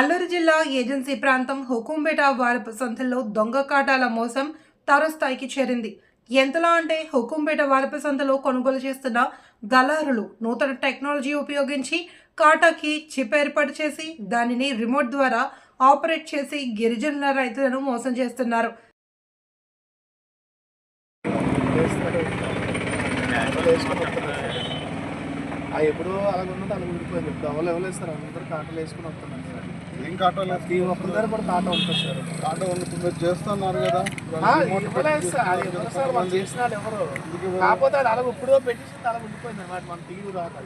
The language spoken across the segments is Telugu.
అల్లూరు జిల్లా ఏజెన్సీ ప్రాంతం హుకుంపేట వారపు సంతల్లో దొంగ కాటాల మోసం తారస్థాయికి చేరింది. ఎంతలా అంటే హుకుంపేట వారపు సంతలో కొనుగోలు చేస్తున్న దళారులు నూతన టెక్నాలజీ ఉపయోగించి కాటాకి చిప్ ఏర్పాటు చేసి దానిని రిమోట్ ద్వారా ఆపరేట్ చేసి గిరిజనుల రైతులను మోసం చేస్తున్నారు. ఎప్పుడు అలాగ ఉన్నది అలా ఉండిపోయింది ఇప్పుడు ఎవరు వేస్తారు? అందరూ కాటలు వేసుకుని వస్తున్నారు. ఏం కాటాలు ఈ ఒక్కరి దగ్గర కూడా కాట ఉంటుంది సార్. కాట ఉంది మీరు చేస్తున్నారు కదా. ఆ, ఇవ్వలేదు సార్. అది ఎవరు సార్ వాళ్ళు చేసిన వాళ్ళు ఎవరు కాకపోతే అది అలా ఇప్పుడు పెట్టేసి అలా ఉండిపోయింది అనమాట మన టీవీ రాక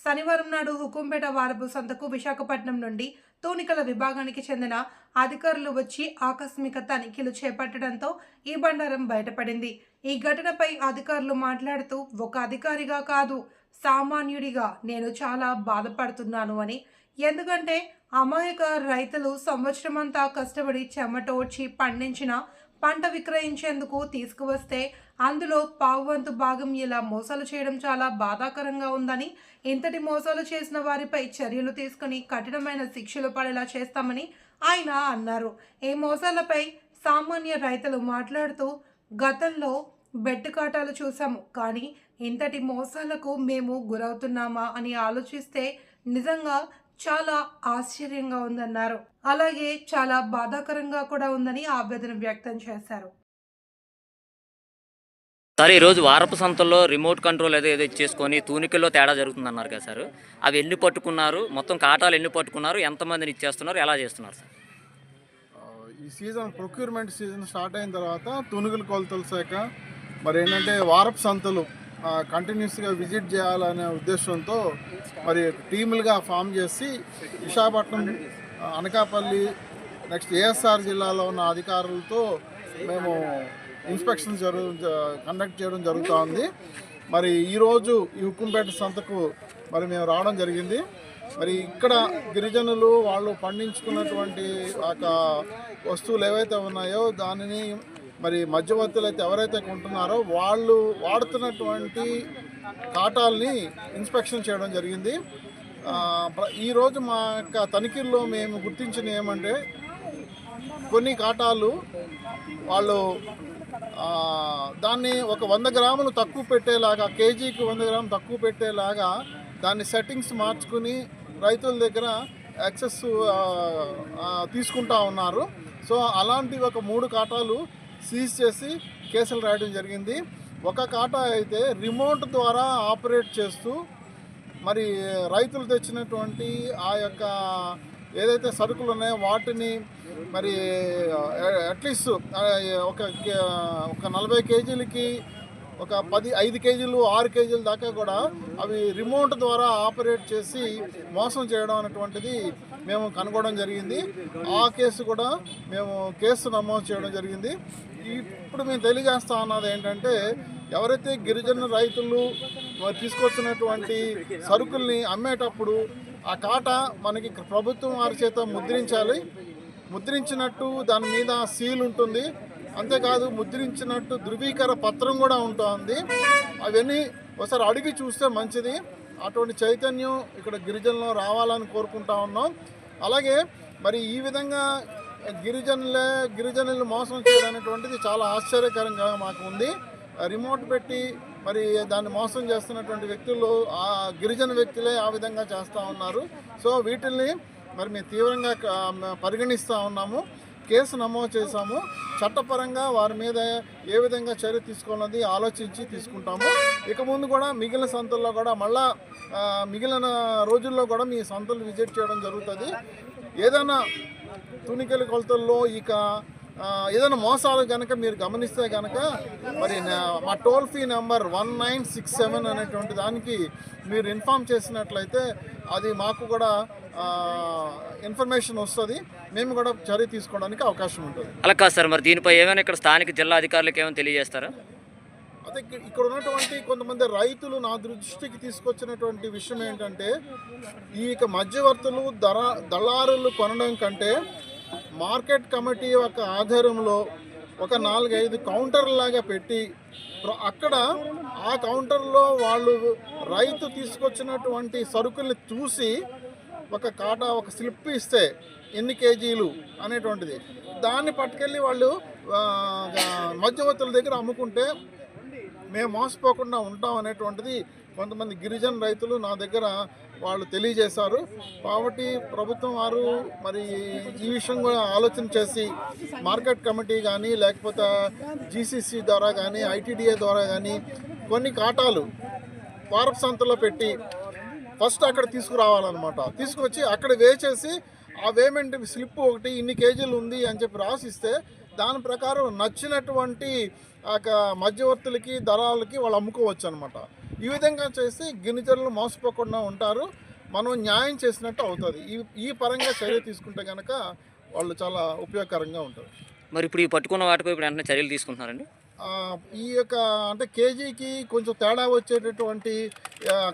శనివారం నాడు హుకుంపేట వారపు సంతకు విశాఖపట్నం నుండి తూనికల విభాగానికి చెందిన అధికారులు వచ్చి ఆకస్మిక తనిఖీలు చేపట్టడంతో ఈ బండారం బయటపడింది. ఈ ఘటనపై అధికారులు మాట్లాడుతూ ఒక అధికారిగా కాదు సామాన్యుడిగా నేను చాలా బాధపడుతున్నాను అని. ఎందుకంటే అమాయక రైతులు సంవత్సరమంతా కష్టపడి చెమటోడ్చి పండించిన పంట విక్రయించేందుకు తీసుకువస్తే అందులో పావువంతు భాగం ఇలా మోసాలు చేయడం చాలా బాధాకరంగా ఉందని ఇంతటి మోసాలు చేసిన వారిపై చర్యలు తీసుకుని కఠినమైన శిక్షలు పడేలా చేస్తామని ఆయన అన్నారు. ఈ మోసాలపై సామాన్య రైతులు మాట్లాడుతూ గతంలో బెట్టు కాటాలు చూసాము కానీ ఇంతటి మోసాలకు మేము గురవుతున్నామా అని ఆలోచిస్తే నిజంగా చాలా ఆశ్చర్యంగా ఉందన్నారు. అలాగే చాలా బాధాకరంగా కూడా ఉందని ఆవేదన వ్యక్తం చేశారు. సార్ ఈరోజు వారపు సంతల్లో రిమోట్ కంట్రోల్ ఏదో ఏదో ఇచ్చేసుకొని తూనికల్లో తేడా జరుగుతుంది అన్నారు కదా సార్. అవి ఎన్ని పట్టుకున్నారు? మొత్తం కాటాలు ఎన్ని పట్టుకున్నారు? ఎంతమందిని ఇచ్చేస్తున్నారు? ఎలా చేస్తున్నారు సార్? ఈ సీజన్ ప్రొక్యూర్మెంట్ సీజన్ స్టార్ట్ అయిన తర్వాత తునుగుల కొలతల శాఖ మరి ఏంటంటే వారపు సంతలు కంటిన్యూస్గా విజిట్ చేయాలనే ఉద్దేశంతో మరి టీములుగా ఫామ్ చేసి విశాఖపట్నం అనకాపల్లి నెక్స్ట్ ఏఎస్ఆర్ జిల్లాలో ఉన్న అధికారులతో మేము ఇన్స్పెక్షన్ జరుగు కండక్ట్ చేయడం జరుగుతూ ఉంది మరి ఈరోజు ఈ ఉక్కుంపేట సంతకు మరి మేము రావడం జరిగింది. మరి ఇక్కడ గిరిజనులు వాళ్ళు పండించుకున్నటువంటి ఒక వస్తువులు ఏవైతే ఉన్నాయో దానిని మరి మధ్యవర్తులు అయితే ఎవరైతే కొంటున్నారో వాళ్ళు వాడుతున్నటువంటి కాటాల్ని ఇన్స్పెక్షన్ చేయడం జరిగింది. ఈరోజు మా యొక్క తనిఖీల్లో మేము గుర్తించిన ఏమంటే కొన్ని కాటాలు వాళ్ళు దాన్ని ఒక వంద గ్రాములు తక్కువ పెట్టేలాగా కేజీకి వంద గ్రాములు తక్కువ పెట్టేలాగా దాన్ని సెట్టింగ్స్ మార్చుకుని రైతుల దగ్గర యాక్సెస్ తీసుకుంటా ఉన్నారు. సో అలాంటి ఒక మూడు కాటాలు సీజ్ చేసి కేసులు రాయడం జరిగింది. ఒక కాటా అయితే రిమోట్ ద్వారా ఆపరేట్ చేస్తూ మరి రైతులు తెచ్చినటువంటి ఆ యొక్క ఏదైతే సరుకులు ఉన్నాయో వాటిని మరి అట్లీస్ట్ ఒక ఒక నలభై కేజీలకి ఒక పది ఐదు కేజీలు ఆరు కేజీల దాకా కూడా అవి రిమోట్ ద్వారా ఆపరేట్ చేసి మోసం చేయడం అనేటువంటిది మేము కనుగొనడం జరిగింది. ఆ కేసు కూడా మేము కేసు నమోదు చేయడం జరిగింది. ఇప్పుడు మేము తెలియజేస్తా ఉన్నది ఏంటంటే ఎవరైతే గిరిజన రైతులు తీసుకొచ్చినటువంటి సరుకుల్ని అమ్మేటప్పుడు ఆ కాట మనకి ప్రభుత్వం వారి చేత ముద్రించాలి. ముద్రించినట్టు దాని మీద సీల్ ఉంటుంది. అంతేకాదు ముద్రించినట్టు ధృవీకర పత్రం కూడా ఉంటుంది. అవన్నీ ఒకసారి అడిగి చూస్తే మంచిది. అటువంటి చైతన్యం ఇక్కడ గిరిజనులు రావాలని కోరుకుంటా ఉన్నాం. అలాగే మరి ఈ విధంగా గిరిజనులే గిరిజనులు మోసం చేయడం అనేటువంటిది చాలా ఆశ్చర్యకరంగా మాకు ఉంది. రిమోట్ పెట్టి మరి దాన్ని మోసం చేస్తున్నటువంటి వ్యక్తులు ఆ గిరిజన వ్యక్తులే ఆ విధంగా చేస్తూ ఉన్నారు. సో వీటిల్ని మరి మేము తీవ్రంగా పరిగణిస్తూ ఉన్నాము. కేసు నమోదు చేశాము. చట్టపరంగా వారి మీద ఏ విధంగా చర్య తీసుకోవాలన్నది ఆలోచించి తీసుకుంటాము. ఇక ముందు కూడా మిగిలిన సంతల్లో కూడా మళ్ళా మిగిలిన రోజుల్లో కూడా మీ సంతలు విజిట్ చేయడం జరుగుతుంది. ఏదైనా తునికెల కొలతల్లో ఇక ఏదైనా మోసాలు కనుక మీరు గమనిస్తే కనుక మరి మా toll free number one nine six seven అనేటువంటి దానికి మీరు ఇన్ఫామ్ చేసినట్లయితే అది మాకు కూడా ఇన్ఫర్మేషన్ వస్తుంది. మేము కూడా చర్య తీసుకోవడానికి అవకాశం ఉంటుంది. అలా కాదు సార్ మరి దీనిపై ఏమైనా ఇక్కడ స్థానిక జిల్లా అధికారులకు ఏమైనా తెలియజేస్తారా? అదే ఇక్కడ- ఇక్కడ ఉన్నటువంటి కొంతమంది రైతులు నా దృష్టికి తీసుకొచ్చినటువంటి విషయం ఏంటంటే ఈ యొక్క మధ్యవర్తులు ధర దళారులు కొనడం కంటే మార్కెట్ కమిటీ యొక్క ఆధ్వర్యంలో ఒక నాలుగైదు కౌంటర్ లాగా పెట్టి అక్కడ ఆ కౌంటర్లో వాళ్ళు రైతు తీసుకొచ్చినటువంటి సరుకుల్ని చూసి ఒక కాటా ఒక స్లిప్ ఇస్తే ఎన్ని కేజీలు అనేటువంటిది. దాన్ని పట్టుకెళ్ళి వాళ్ళు మధ్యవర్తుల దగ్గర అమ్ముకుంటే మేము మోసపోకుండా ఉంటాం అనేటువంటిది కొంతమంది గిరిజన రైతులు నా దగ్గర వాళ్ళు తెలియజేశారు. కాబట్టి ప్రభుత్వం వారు మరి ఈ విషయం కూడా ఆలోచన చేసి మార్కెట్ కమిటీ కానీ లేకపోతే జీసీసీ ద్వారా కానీ ఐటీడీఏ ద్వారా కానీ కొన్ని కాటాలు వారపు సంతలో పెట్టి ఫస్ట్ అక్కడ తీసుకురావాలన్నమాట. తీసుకొచ్చి అక్కడ వేచేసి ఆ వేమెంట్ స్లిప్ ఒకటి ఇన్ని కేజీలు ఉంది అని చెప్పి రాసిస్తే దాని ప్రకారం నచ్చినటువంటి ఆ మధ్యవర్తులకి దళాలకి వాళ్ళు అమ్ముకోవచ్చు అనమాట ఈ విధంగా చేసి గిరిజనులు మోసపోకుండా ఉంటారు. మనం న్యాయం చేసినట్టు అవుతుంది. ఈ ఈ పరంగా చర్య తీసుకుంటే కనుక వాళ్ళు చాలా ఉపయోగకరంగా ఉంటారు. మరి ఇప్పుడు ఈ పట్టుకున్న వాటిపై ఇప్పుడు వెంటనే చర్యలు తీసుకుంటున్నారండి? ఈ యొక్క అంటే కేజీకి కొంచెం తేడా వచ్చేటటువంటి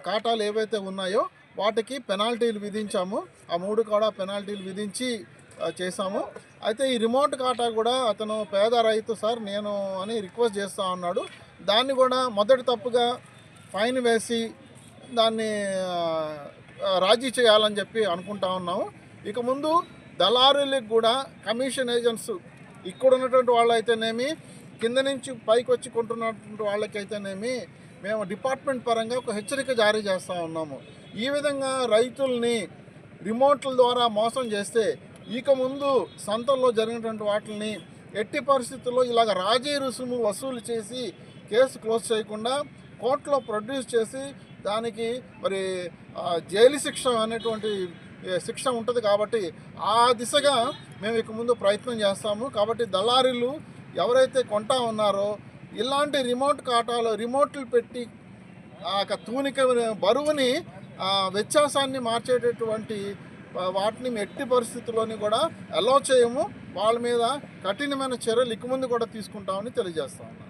కాటాలు ఏవైతే ఉన్నాయో వాటికి పెనాల్టీలు విధించాము. ఆ మూడు కూడా పెనాల్టీలు విధించి చేశాము. అయితే ఈ రిమోట్ కాటా కూడా అతను పేద రైతు సార్ నేను అని రిక్వెస్ట్ చేస్తా ఉన్నాడు. దాన్ని కూడా మొదటి తప్పుగా ఫైన్ వేసి దాన్ని రాజీ చేయాలని చెప్పి అనుకుంటా ఉన్నాము. ఇక ముందు దళారులకు కూడా కమిషన్ ఏజెంట్స్ ఇక్కడ ఉన్నటువంటి వాళ్ళు అయితేనేమి కింద నుంచి పైకి వచ్చి కొంటున్నటువంటి వాళ్ళకైతేనేమి మేము డిపార్ట్మెంట్ పరంగా ఒక హెచ్చరిక జారీ చేస్తూ ఉన్నాము. ఈ విధంగా రైతుల్ని రిమోట్ల ద్వారా మోసం చేస్తే ఇక ముందు సంతల్లో జరిగినటువంటి వాటిని ఎట్టి పరిస్థితుల్లో ఇలాగ రాజీ రుసుము వసూలు చేసి కేసు క్లోజ్ చేయకుండా కోర్టులో ప్రొడ్యూస్ చేసి దానికి మరి జైలు శిక్ష అనేటువంటి శిక్ష ఉంటుంది కాబట్టి ఆ దిశగా మేము ఇక ముందు ప్రయత్నం చేస్తాము. కాబట్టి దళారీలు ఎవరైతే కొంటా ఉన్నారో ఇలాంటి రిమోట్ కాటాలో రిమోట్లు పెట్టి ఆ యొక్క తూనిక బరువుని వ్యత్యాసాన్ని మార్చేటటువంటి వాటిని ఎట్టి పరిస్థితుల్లోని కూడా అలో చేయము. వాళ్ళ మీద కఠినమైన చర్యలు ఇక ముందు కూడా తీసుకుంటామని తెలియజేస్తా ఉన్నాను.